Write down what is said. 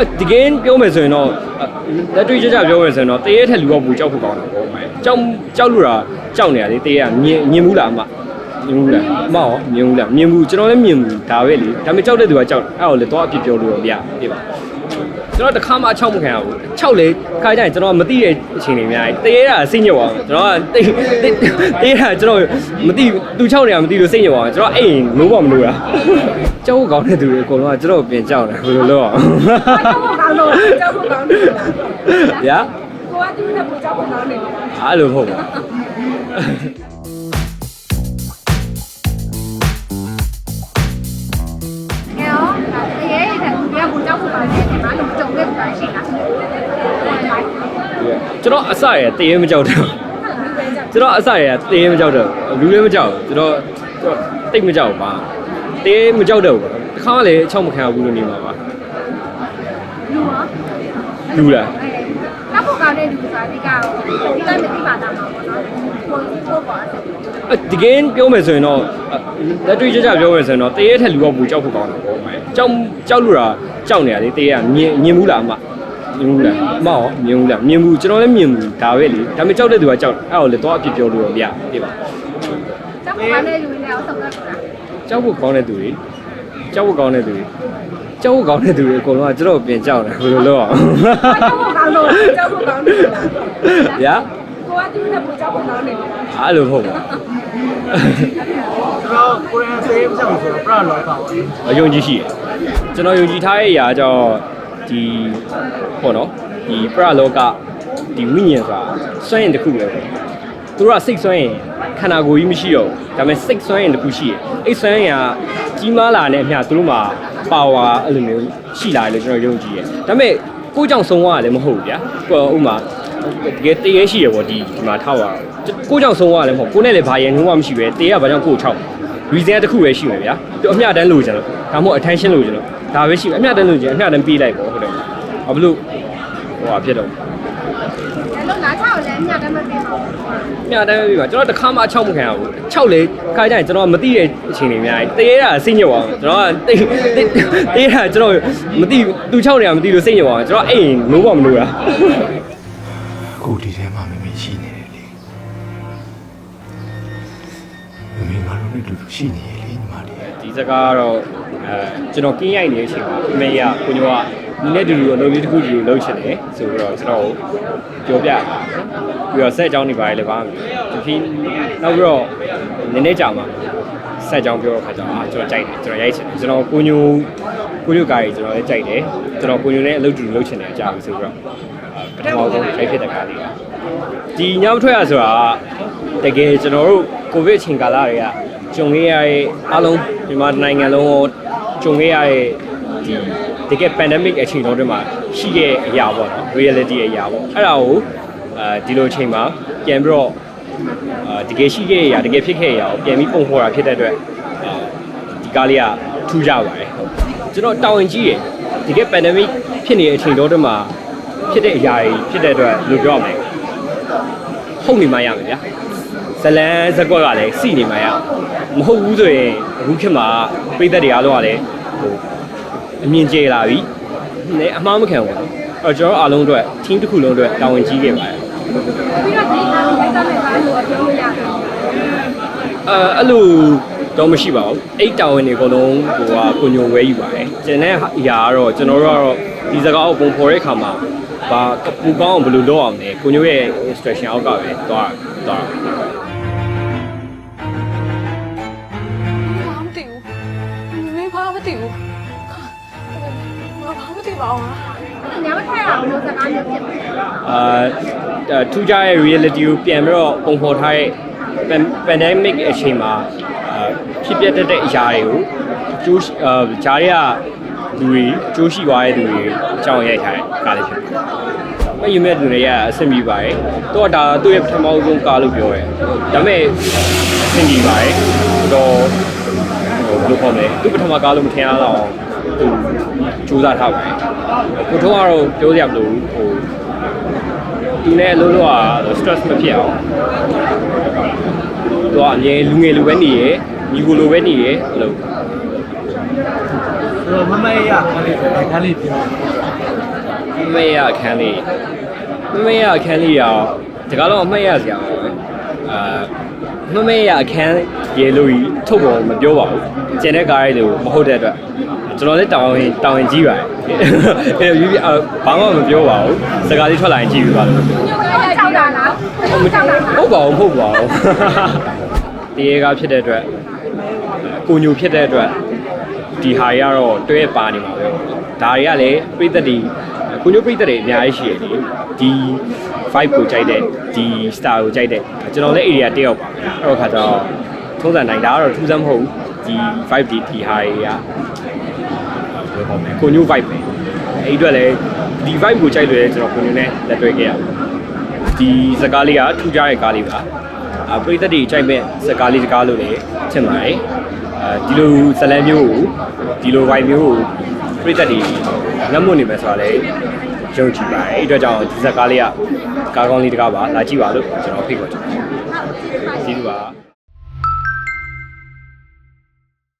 အတကယ်ပြောမယ်ဆိုရင်တော့အလက်တွေ့ကြကြပြောမယ်ဆိုရင်တော့တရေထက်လူကပူကြောက်ဖို့ကောင်းတာပေါ့ကြောက်ကြောက်လို့တာကြောက်နေရလေတရေကမြင်မြင်ဘူးလားအမမြင်ဘူးလားအမရောမြင်ဘူးလားမြင်ဘူးကျွန်တော်လည်းမြင်ဘူးဒါပဲလေဒါပေမဲ့ကြောက်တဲ့သူကကြောက်အဲ့တော့လေတော့အပြစ်ပြောလို့တော့မရပြပါ ကျွန်တော်တစ်ခါမှအချောက်မခံရဘူးအချောက်လေခါကြရင်ကျွန်တော်မသိတဲ့အချိန်တွေအများကြီးတရေကစိတ်ညစ်သွားတယ်ကျွန်တော်ကတိတ်တိတ်တရေကကျွန်တော်မသိသူချောက်နေတာမသိလို့စိတ်ညစ်သွားတယ်ကျွန်တော်အိမ်မိုးပေါ်မလို့လားကြောက်ဖို့ကောင်းတဲ့သူတွေအကုန်လုံးကကျွန်တော်ပြင်ကြောက်တယ်ဘယ်လိုလုပ်အောင်ကြောက်ဖို့ကောင်းလို့ကြောက်ဖို့ကောင်းလို့ဗျာကိုကသူ့နဲ့ပူကြောက်ဖို့ကောင်းနေတယ်အဲ့လိုမဟုတ်ပါ ကျွန်တော်အစရတရေမကြောက်တော့ကျွန်တော်အစရတရေမကြောက်တော့လူလည်းမကြောက်ကျွန်တော်ကျွန်တော်တိတ်မကြောက်ပါတရေမကြောက်တော့ဘူးတခါမှလည်းအချောက်မခံဘူးလို့နေမှာပါလူရောလူလားကြောက်ဖို့ကောင်းတဲ့လူဆိုတာဒီကတော့ဒီကမသိပါတာမှာပေါ့နော်ကိုကိုပေါ့အဲ့အတကယ်ပြောမယ်ဆိုရင်တော့လက်တွေ့ကြကြပြောမယ်ဆိုရင်တော့တရေထက်လူကပူကြောက်ဖို့ကောင်းတာပေါ့ကြောက်ကြောက်လို့တာကြောက်နေရလေတရေကမြင်မြင်ဘူးလားအမ မြင်ဘူးလားအမရောမြင်ဘူးလားမြင်ဘူးကျွန်တော်လည်းမြင်ဘူးဒါပဲလေဒါပေမဲ့ကြောက်တဲ့သူကကြောက်အဲ့တော့လေတော့အပြစ်ပြောလို့တော့မရပြပါကြောက်ဖို့ကောင်းတဲ့လူတွေလည်းအောင်ဆုံးသက်တာကြောက်ဖို့ကောင်းတဲ့သူတွေကြောက်ဖို့ကောင်းတဲ့သူတွေကြောက်ဖို့ကောင်းတဲ့သူတွေအကုန်လုံးကကျွန်တော်ပြင်ကြောက်တယ်ဘယ်လိုလုပ်အောင်ကြောက်ဖို့ကောင်းလို့ကြောက်ဖို့ကောင်းတယ်ဗျာကိုကသူ့နဲ့ပူကြောက်ဖို့ကောင်းနေတယ်အဲ့လိုမဟုတ်ပါကျွန်တော်ကိုရန်ဆေးမချက်ဘူးဆိုတော့ပရလောကပါဘူးအယုံကြည်ရှိတယ်ကျွန်တော်ယုံကြည်ထားတဲ့အရာကြောင့် ဒီဟောနော်ဒီပရလောကဒီဝိညာဉ်ဆိုတာစွန့်ရင်တစ်ခုပဲပေါ့သူတို့ကစိတ်စွန့်ရင်ခန္ဓာကိုယ်ကြီးမရှိတော့ဘူးဒါပေမဲ့စိတ်စွန့်ရင်တစ်ခုရှိတယ်အဲ့စွန့်ရင်ကကြီးမားလာတဲ့အမျှသူတို့မှာပါဝါအဲ့လိုမျိုးရှိလာတယ်လို့ကျွန်တော်ယုံကြည်တယ်ဒါပေမဲ့ကိုယ်ကြောင့်ဆုံးသွားတယ်မဟုတ်ဘူးဗျာကိုယ်ဥမာတကယ်တရေရှိရပေါ့ဒီဒီမှာထားပါကိုကြောင့်ဆုံးသွားတယ်မဟုတ်ကိုနဲ့လည်းဘာရင်ငုံမှမရှိပဲတရေကဘာကြောင့်ကိုချောက် reason တစ်ခုပဲရှိမယ်ဗျာသူအမျှတန်းလိုချင်လို့ဒါမှမဟုတ် attention လိုချင်လို့ ဒါပဲရှိမယ်အမျှတန်းလိုချင်အမျှတန်းပေးလိုက်ပေါ့ဟုတ်တယ်ဘာဖြစ်လို့ဟိုဟာဖြစ်တော့အဲ့လိုလားချောက်လည်းညတယ်မပြေပါဘူးအမျှတန်းပေးပါကျွန်တော်တစ်ခါမှအချောက်မခံရဘူးချောက်လေခါကြရင်ကျွန်တော်မသိတဲ့အချိန်တွေအများကြီးတရေကစိတ်ညစ်သွားကျွန်တော်ကတိတ်တိတ်တရေကကျွန်တော်မသိသူချောက်နေတာမသိလို့စိတ်ညစ်သွားကျွန်တော်အိမ်မိုးပေါ်မလို့လားအခုဒီထဲမှာမမေရှိနေတယ်လေမမေငါတို့နဲ့တူတူရှိနေရလေညီမလေးဒီစကားကတော့ အဲကျွန်တော်ကင်းရိုက်နေတဲ့အချိန်မှာအမေကကိုညောကဒီနေ့တူတူအလုပ်လေးတစ်ခုတူလုပ်ချင်တယ်ဆိုပြီးတော့ကျွန်တော်ကိုပြောပြပြီးတော့ဆက်အကြောင်းနေပါလေပါဒီဖီနောက်ပြီးတော့နည်းနည်းကြာမှာဆက်အကြောင်းပြောတော့ခါကျတော့အာကျွန်တော်ကြိုက်တယ်ကျွန်တော်ရိုက်ချင်တယ်ကျွန်တော်ကိုညိုကိုညိုကားကြီးကျွန်တော်လည်းကြိုက်တယ်ကျွန်တော်ကိုညိုနဲ့အလုပ်တူလုပ်ချင်တယ်အကြပြီဆိုပြီးတော့ပထမဆုံးရိုက်ဖြစ်တဲ့ကားလေးကဒီညမထွက်ရဆိုတာတကယ်ကျွန်တော်တို့ကိုဗစ်အချိန်ကာလတွေကကြုံခဲ့ရတဲ့အားလုံးမြန်မာနိုင်ငံလုံးကို ကြုံခဲ့ရတဲ့ဒီတကယ် pandemic အချိန်တော်တွေမှာရှိတဲ့အရာပေါ့နော် reality အရာပေါ့အဲ့ဒါကိုအဲဒီလိုအချိန်မှာပြန်ပြီးတော့အာတကယ်ရှိခဲ့တဲ့အရာတကယ်ဖြစ်ခဲ့တဲ့အရာကိုပြန်ပြီးပုံဖော်တာဖြစ်တဲ့အတွက်အာဒီကားလေးကထူးကြပါတယ်ဟုတ်ကျွန်တော်တာဝန်ကြီးရယ်တကယ် pandemic ဖြစ်နေတဲ့အချိန်တော်တွေမှာဖြစ်တဲ့အရာတွေဖြစ်တဲ့အတွက်လို့ပြောရမယ်ဟုတ်နေမှရမယ်ဗျာ ဇလန်းဇက်ကွက်ကလည်းစီနေမှရအောင်မဟုတ်ဘူးဆိုရင်အခုခေတ်မှာပြည်သက်တွေအားလုံးကလည်းဟိုအမြင်ကျလာပြီနဲအမှားမခံဘူးအဲ့တော့ကျွန်တော်အားလုံးအတွက် team တစ်ခုလုံးအတွက်တာဝန်ကြီးခဲ့ပါတယ်ပြီးတော့ဒီကောင်ရိုက်တော့လည်းပါလို့ပြောလို့ရတယ်အဲအဲ့လိုတော့မရှိပါဘူးအိတ်တာဝန်တွေအကုန်လုံးဟိုကကိုညုံဝဲယူပါတယ်ကျန်တဲ့အရာကတော့ကျွန်တော်တို့ကတော့ဒီစကားကိုပုံဖော်တဲ့အခါမှာဘာပူကောင်းအောင်ဘယ်လိုလုပ်အောင်လဲကိုညုံရဲ့ instruction အောက်ကပဲသွားသွား သိပါဘူးညမထိုင်အောင်လို့စကားမျိုးဖြစ်တယ်အာထူးခြားတဲ့ reality ကိုပြန်ပြီးတော့ပုံဖော်ထားတဲ့ pan- pandemic အချိန်မှာအာဖြစ်ပျက်တတ်တဲ့အရာတွေကိုကျိုးရှိအာဂျားတွေကလူတွေကျိုးရှိသွားတဲ့လူတွေအကြောင်းရိုက်ထားတဲ့ကားလေးဖြစ်ပါတယ်။မယူမဲ့လူတွေကအဆင်ပြေပါတယ်။တော့ဒါသူ့ရဲ့ပထမဆုံးကားလို့ပြောရဲ။ဒါပေမဲ့အဆင်ပြေပါတယ်။တော့ဟိုဘယ်လိုခေါ်မလဲသူပထမကားလို့မထင်ရတော့အောင် သူစူးစမ်းထားပါတယ်။ကိုထုံးကတော့ပြောစရာမလိုဘူးဟိုသူနဲ့အလုပ်လုပ်ရ stress မဖြစ်အောင်သူကအမြဲလူငယ်လိုပဲနေရယ်ညီကိုလိုပဲနေရယ်အဲ့လိုဆိုတော့မမရခါလေးခါလေးပြောမမေရအခန်းလေးမမေရအခန်းလေးရောတကားလုံးအမှတ်ရစရာပါပဲအာမမေရအခန်းရေလို့ကြီးထုတ်ပေါ်မပြောပါဘူးကျန်တဲ့ကားလေးတွေကိုမဟုတ်တဲ့အတွက် ကျွန်တော်လည်းတောင်းရင်တောင်းရင်ကြီးပါတယ်အဲ့တော့ယူပြီးဘာမှမပြောပါဘူးစကားလေးထွက်လာရင်ကြည့်ပြီးပါလို့ညို့ရဲ့ကြောက်တာလားကြောက်တာလားဟုတ်ပါဘူးမဟုတ်ပါဘူးတရေကဖြစ်တဲ့အတွက်ကိုညိုဖြစ်တဲ့အတွက်ဒီဟာတွေကတော့တွဲပါနေမှာပဲဒါတွေကလည်းပြိသက်တွေကိုညိုပြိသက်တွေအများကြီးရှိရလေဒီ vibe ကိုကြိုက်တဲ့ဒီ star ကိုကြိုက်တဲ့ကျွန်တော်လည်း area တယောက်ပါပဲအဲ့တော့ခါကျတော့ထုံးစံတိုင်းဒါကတော့ထူးဆန်းမဟုတ်ဘူးဒီ vibe ဒီဒီဟာတွေကဘယ် လိုခေါ်မလဲကိုညို vibe ပဲအဲ့ဒီအတွက်လည်းဒီ vibe ကိုကြိုက်လို့လည်းကျွန်တော်ကိုညိုနဲ့လက်တွဲခဲ့ရတယ်ဒီစကားလေးကထူးခြားတဲ့ကားလေးပါအပရိသတ်တွေကြိုက်မဲ့စကားလေးစကားလို့လည်းထင်ပါတယ်အဲဒီလိုဇလန်မျိုးကိုဒီလို vibe မျိုးကိုပရိသတ်တွေငတ်မွနေမယ်ဆိုတာလည်းယုံကြည်ပါတယ်အဲ့အတွက်ကြောင့်ဒီစကားလေးကကားကောင်းလေးတကားပါလာကြည့်ပါလို့ကျွန်တော်ဖိတ်ခေါ်ချင်ပါတယ်ကျေးဇူးပါ